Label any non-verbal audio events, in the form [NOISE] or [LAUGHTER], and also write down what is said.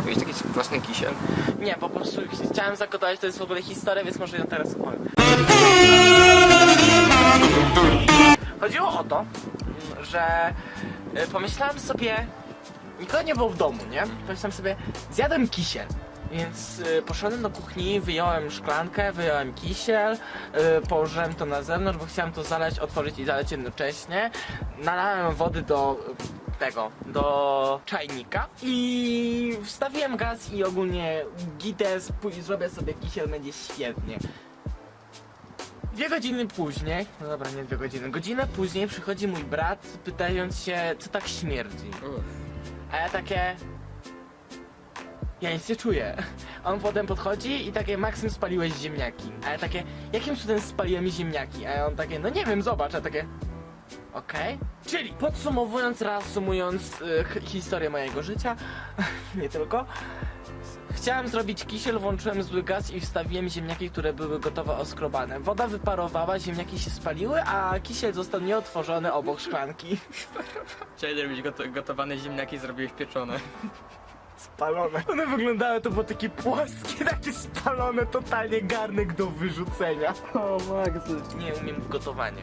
robiłeś taki własny kisiel? Nie, po prostu chciałem zagotować, to jest w ogóle historia, więc może ją teraz opowiem. Chodziło o to, że y, pomyślałem sobie, nikogo nie było w domu, nie? Pomyślałem sobie, zjadłem kisiel. Więc y, poszedłem do kuchni, wyjąłem szklankę, wyjąłem kisiel, y, położyłem to na zewnątrz, bo chciałem to zalać, otworzyć i zalać jednocześnie. Nalałem wody do tego, do czajnika i wstawiłem gaz i ogólnie pój- zrobię sobie kisiel, będzie świetnie. Dwie godziny później, no dobra, nie dwie godziny, godzinę później przychodzi mój brat, pytając się, co tak śmierdzi. A ja takie... Ja nic nie czuję. On potem podchodzi i takie, Maksym, spaliłeś ziemniaki. A ja takie, jakim cudem spaliłem ziemniaki? A on takie, no nie wiem, zobacz. A takie, okej. Czyli podsumowując, reasumując y, hi- historię mojego życia, [LAUGHS] nie tylko, Chciałem zrobić kisiel, włączyłem zły gaz i wstawiłem ziemniaki, które były gotowe oskrobane. Woda wyparowała, ziemniaki się spaliły, a kisiel został nieotworzony obok szklanki. Chciałeś zrobić goto- gotowane ziemniaki, zrobiłeś pieczone. [LAUGHS] Spalone. One wyglądały, to było takie płaskie, takie spalone, totalnie garnek do wyrzucenia. O, Max. Nie umiem w gotowanie.